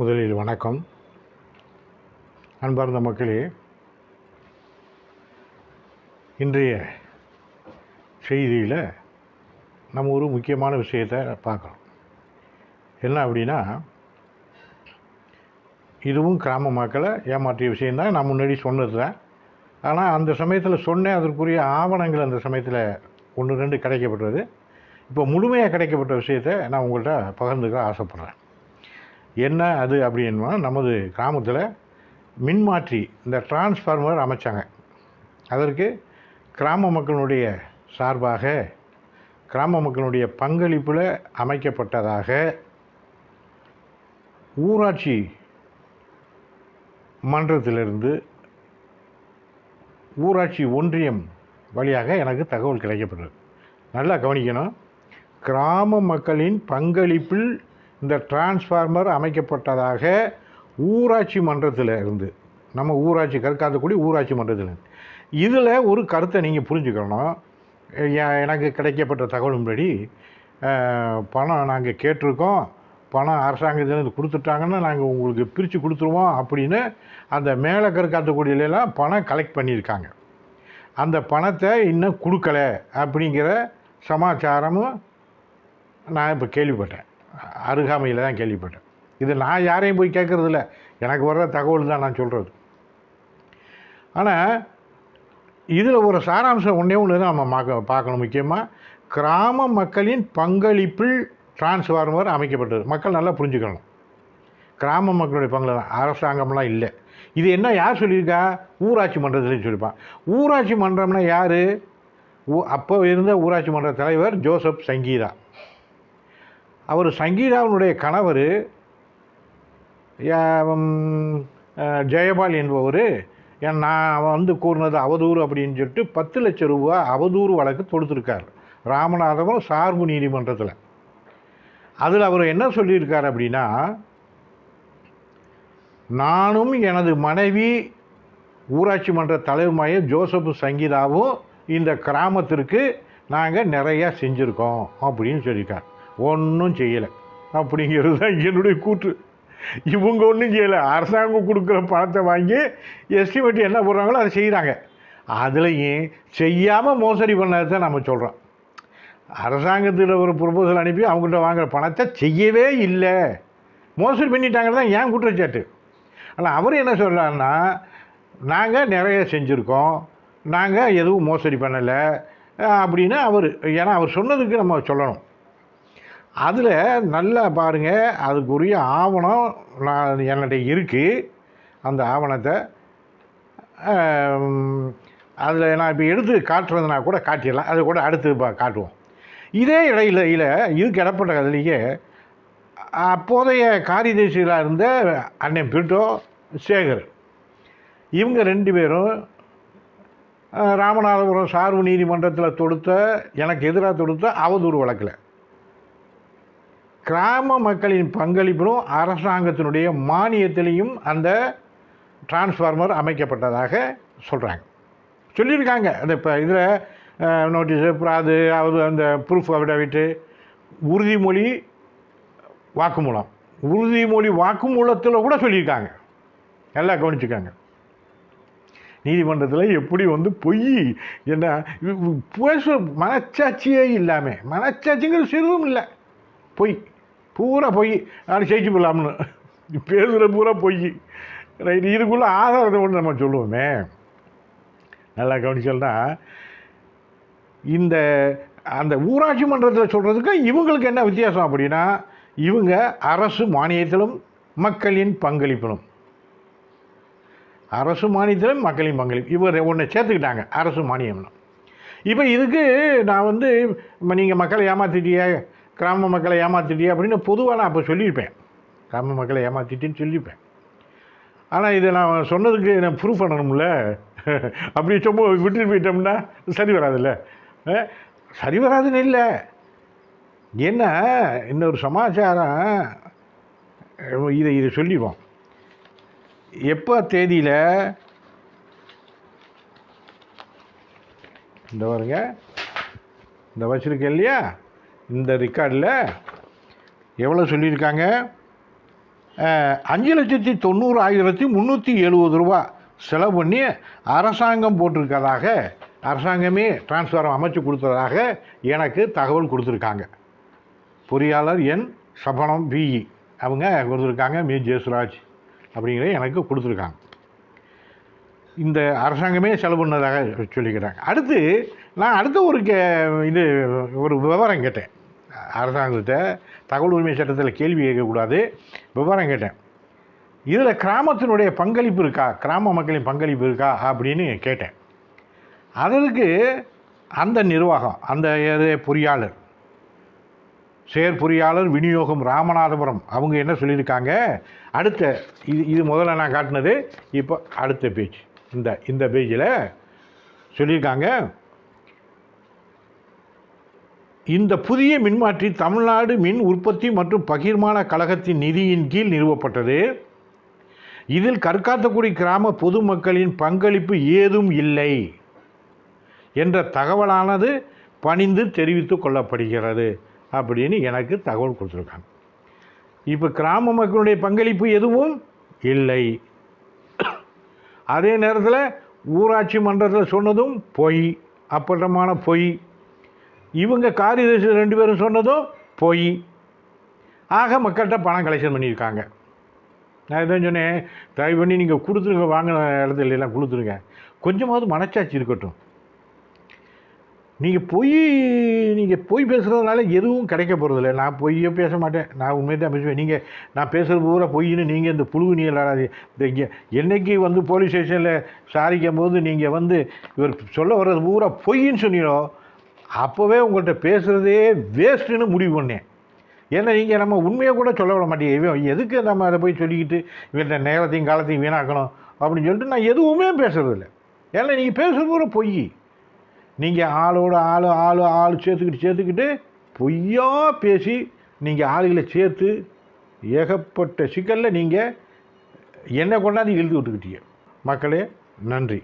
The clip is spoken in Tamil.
முதலில் வணக்கம். அன்பார்ந்த மக்களே இன்றைய செய்தியில் நம்ம ஒரு முக்கியமான விஷயத்தை பார்க்குறோம். என்ன அப்படின்னா இதுவும் கிராம மக்களை ஏமாற்றிய விஷயந்தான் நான் முன்னாடி சொன்னது தான். ஆனால் அந்த சமயத்தில் சொன்னேன் அதற்குரிய ஆவணங்கள் அந்த சமயத்தில் ஒன்று ரெண்டு கிடைக்கப்பட்டது. இப்போ முழுமையாக கிடைக்கப்பட்ட விஷயத்தை நான் உங்கள்கிட்ட பகிர்ந்துக்க ஆசைப்பட்றேன். என்ன அது அப்படின்னா நமது கிராமத்தில் மின்மாற்றி இந்த டிரான்ஸ்ஃபார்மர் அமைச்சாங்க. அதற்கு கிராம மக்களுடைய சார்பாக கிராம மக்களுடைய பங்களிப்பில் அமைக்கப்பட்டதாக ஊராட்சி மன்றத்திலிருந்து ஊராட்சி ஒன்றியம் வழியாக எனக்கு தகவல் கிடைக்கப்பட்டது. நல்லா கவனிக்கணும். கிராம மக்களின் பங்களிப்பில் இந்த டிரான்ஸ்ஃபார்மர் அமைக்கப்பட்டதாக ஊராட்சி மன்றத்தில் இருந்து நம்ம ஊராட்சி கற்காத்தக்குடி ஊராட்சி மன்றத்தில் இருந்து. இதில் ஒரு கருத்தை நீங்கள் புரிஞ்சுக்கணும். எனக்கு கிடைக்கப்பட்ட தகவலின்படி பணம் நாங்கள் கேட்டிருக்கோம். பணம் அரசாங்கத்திலேருந்து கொடுத்துட்டாங்கன்னா நாங்கள் உங்களுக்கு பிரித்து கொடுத்துருவோம் அப்படின்னு அந்த மேலே கற்காத்தக்குடியிலலாம் பணம் கலெக்ட் பண்ணியிருக்காங்க. அந்த பணத்தை இன்னும் கொடுக்கலை அப்படிங்கிற சமாச்சாரமும் நான் இப்போ கேள்விப்பட்டேன். அருகாமையில் தான் கேள்விப்பட்டேன். இது நான் யாரையும் போய் கேட்குறதில்ல. எனக்கு வர்ற தகவல் தான் நான் சொல்கிறது ஆனால் இதில் ஒரு சாராம்சம் ஒன்றே ஒன்று தான் நம்ம பார்க்க பார்க்கணும் முக்கியமாக கிராம மக்களின் பங்களிப்பில் டிரான்ஸ்ஃபார்மர் அமைக்கப்பட்டது. மக்கள் நல்லா புரிஞ்சுக்கணும். கிராம மக்களுடைய பங்கு அரசாங்கம்லாம் இல்லை. இது என்ன யார் சொல்லியிருக்கா? ஊராட்சி மன்றத்துலேயும் சொல்லியிருப்பான். ஊராட்சி மன்றம்னா யார்? அப்போ இருந்த ஊராட்சி மன்ற தலைவர் ஜோசப் சங்கீதா. அவர் சங்கீதாவினுடைய கணவர் ஜெயபால் என்பவர் என் நான் வந்து கூறினது அவதூறு அப்படின்னு சொல்லிட்டு பத்து லட்சம் ரூபா அவதூறு வழக்கு தொடுத்துருக்கார். ராமநாதபுரம் சார்பு நீதிமன்றத்தில். அதில் அவர் என்ன சொல்லியிருக்கார் அப்படின்னா நானும் எனது மனைவி ஊராட்சி மன்ற தலைவருமாய ஜோசப் சங்கீதாவும் இந்த கிராமத்திற்கு நாங்கள் நிறையா செஞ்சுருக்கோம் அப்படின்னு சொல்லியிருக்கார். ஒன்றும் செய்யலை. அப்படிங்கிறது தான் என்னுடைய கூற்று. இவங்க ஒன்றும் செய்யலை. அரசாங்கம் கொடுக்குற பணத்தை வாங்கி எஸ்டிமேட் என்ன போடுறாங்களோ அதை செய்கிறாங்க அதுலேயும் செய்யாமல் மோசடி பண்ணதை தான் நம்ம சொல்கிறோம் அரசாங்கத்தில் ஒரு ப்ரொபோசல் அனுப்பி அவங்ககிட்ட வாங்குகிற பணத்தை செய்யவே இல்லை. மோசடி பண்ணிட்டாங்கன்னு தான் ஏன் குற்றச்சாட்டு? ஆனால் அவர் என்ன சொல்கிறாருன்னா நாங்கள் நிறைய செஞ்சுருக்கோம். நாங்கள் எதுவும் மோசடி பண்ணலை. அப்படின்னு அவர் ஏன்னா அவர் சொன்னதுக்கு நம்ம சொல்லணும். அதில் நல்லா பாருங்கள் அதுக்குரிய ஆவணம் நான் என்னுடைய இருக்குது அந்த ஆவணத்தை அதில் நான் இப்போ எடுத்து காட்டுறதுனா கூட காட்டிடலாம். அது கூட அடுத்து பா காட்டுவோம். இதே இடையில இல இதுக்கு இடப்பட்ட கதிலேயே அப்போதைய காரியதேசிகளாக இருந்த அண்ணன் பிரிட்டோ சேகர் இவங்க ரெண்டு பேரும் ராமநாதபுரம் சார்பு நீதிமன்றத்தில் தொடுத்த எனக்கு எதிராக தொடுத்த அவதூறு வழக்கில். கிராம மக்களின் பங்களிப்பிலும் அரசாங்கத்தினுடைய மானியத்திலையும் அந்த டிரான்ஸ்ஃபார்மர் அமைக்கப்பட்டதாக சொல்கிறாங்க சொல்லியிருக்காங்க. அந்த இப்போ இதில் நோட்டீஸு அப்புறம் அது அது அந்த ப்ரூஃப் அஃபிடவிட்டு உறுதிமொழி வாக்குமூலம். உறுதிமொழி வாக்குமூலத்தில் கூட சொல்லியிருக்காங்க. நல்லா கவனிச்சுக்காங்க. நீதிமன்றத்தில் எப்படி வந்து பொய் என்ன பேச மனச்சாட்சியே இல்லாமல் மனச்சாட்சிங்கிறது சிறிதும் இல்லை. பொய். பூரா பொய். நான் ஜெயிச்சு போடலாம்னு பேசுகிற பூரா பொய். ரைட் இதுக்குள்ளே ஆதாரத்தை ஒன்று நம்ம சொல்லுவோமே. நல்லா கவனிச்சோம்னா இந்த அந்த ஊராட்சி மன்றத்தில் சொல்கிறதுக்கு இவங்களுக்கு என்ன வித்தியாசம் அப்படின்னா இவங்க அரசு மானியத்திலும் மக்களின் பங்களிப்பிலும். அரசு மானியத்திலும் மக்களின் பங்களிப்பு. இவர் ஒன்றை சேர்த்துக்கிட்டாங்க அரசு மானியம்னு. இப்போ இதுக்கு நான் வந்து நீங்கள் மக்களை ஏமாற்றிட்டிய கிராம மக்களை ஏமாற்றிட்டியே அப்படின்னு பொதுவாக நான் அப்போ சொல்லியிருப்பேன். கிராம மக்களை ஏமாத்திட்டேன்னு சொல்லியிருப்பேன். ஆனால் இதை நான் சொன்னதுக்கு நான் ப்ரூஃப் பண்ணணும்ல? அப்படி சும்மா விட்டுட்டு போயிட்டோம்னா சரி வராதுல்ல? சரி வராதுன்னு இல்லை. என்ன? இன்னொரு சமாச்சாரம். இதை இதை சொல்லிடுவோம். எப்போ தேதியில்? இந்த பாருங்க. இந்த வச்சுருக்கேன் இல்லையா? இந்த ரெக்கார்டில் எவ்வளோ சொல்லியிருக்காங்க? அஞ்சு லட்சத்தி தொண்ணூறு ஆயிரத்தி முந்நூற்றி எழுபது ரூபா செலவு பண்ணி அரசாங்கம் போட்டிருக்கிறதாக அரசாங்கமே டிரான்ஸ்ஃபாரம் அமைச்சு கொடுத்ததாக எனக்கு தகவல் கொடுத்துருக்காங்க. பொறியாளர் என் சபனம் பிஇ அவங்க கொடுத்துருக்காங்க மீ. ஜெயசுராஜ் அப்படிங்கிற எனக்கு கொடுத்துருக்காங்க. இந்த அரசாங்கமே செலவு பண்ணதாக சொல்லிக்கிறாங்க. அடுத்து நான் அடுத்த ஒரு கே இது ஒரு விவரம் கேட்டேன். அரசாங்கத்தை தகவல் உரிமை சட்டத்தில் கேள்வி கேட்கக்கூடாது. விவரம் கேட்டேன். இதில் கிராமத்தினுடைய பங்களிப்பு இருக்கா? கிராம மக்களின் பங்களிப்பு இருக்கா? அப்படின்னு கேட்டேன். அதற்கு அந்த நிர்வாகம் அந்த இது பொறியாளர் செயற் பொறியாளர் விநியோகம் ராமநாதபுரம் அவங்க என்ன சொல்லியிருக்காங்க? அடுத்த இது இது முதல்ல நான் காட்டினது இப்போ அடுத்த பேஜ் இந்த இந்த பேஜில் சொல்லியிருக்காங்க இந்த புதிய மின்மாற்றி தமிழ்நாடு மின் உற்பத்தி மற்றும் பகிர்மான கழகத்தின் நிதியின் கீழ் நிறுவப்பட்டது. இதில் கற்காத்தக்குடி கிராம பொதுமக்களின் பங்களிப்பு ஏதும் இல்லை என்ற தகவலானது பணிந்து தெரிவித்து கொள்ளப்படுகிறது அப்படின்னு எனக்கு தகவல் கொடுத்துருக்காங்க. இப்போ கிராம மக்களுடைய பங்களிப்பு எதுவும் இல்லை. அதே நேரத்தில் ஊராட்சி மன்றத்தில் சொன்னதும் பொய் அப்பட்டமான பொய் இவங்க காரியதர்சி ரெண்டு பேரும் சொன்னதும் பொய். ஆக மக்கள்கிட்ட பணம் கலெக்ஷன் பண்ணியிருக்காங்க. நான் இதான் சொன்னேன் தயவு பண்ணி நீங்கள் கொடுத்துருங்க வாங்கின இடத்துல எல்லாம் கொடுத்துருங்க. கொஞ்சமாவது மனச்சாட்சி இருக்கட்டும். நீங்கள் பொய் நீங்கள் பொய் பேசுகிறதுனால எதுவும் கிடைக்க போகிறதில்ல நான் பொய்யே பேச மாட்டேன். நான் உண்மையை தான் பேசுவேன். நீங்கள் நான் பேசுகிறது பூரா பொய்ன்னு நீங்கள் இந்த புழுகு நீ இந்த இங்கே என்னைக்கு வந்து போலீஸ் ஸ்டேஷனில் சாரிக்கும் போது நீங்கள் வந்து இவர் சொல்ல வர்றது பூரா பொய்ன்னு சொன்னீங்களோ அப்போவே உங்கள்கிட்ட பேசுகிறதே வேஸ்ட்டுன்னு முடிவு பண்ணேன். ஏன்னா நீங்கள் நம்ம உண்மையை கூட சொல்ல விட மாட்டேங்க. இவன் எதுக்கு நம்ம அதை போய் சொல்லிக்கிட்டு இவன்கிட்ட நேரத்தையும் காலத்தையும் வீணாக்கணும் அப்படின்னு சொல்லிட்டு நான் எதுவுமே பேசுகிறதில்ல ஏன்னா நீங்கள் பேசுகிறது கூட பொய். நீங்கள் ஆளோட ஆள் ஆள் ஆள் சேர்த்துக்கிட்டு சேர்த்துக்கிட்டு பொய்யா பேசி நீங்கள் ஆளுகளை சேர்த்து ஏகப்பட்ட சிக்கலில் நீங்கள் என்னை கொண்டாந்து இழுத்து விட்டுக்கிட்டீங்க. மக்களே நன்றி.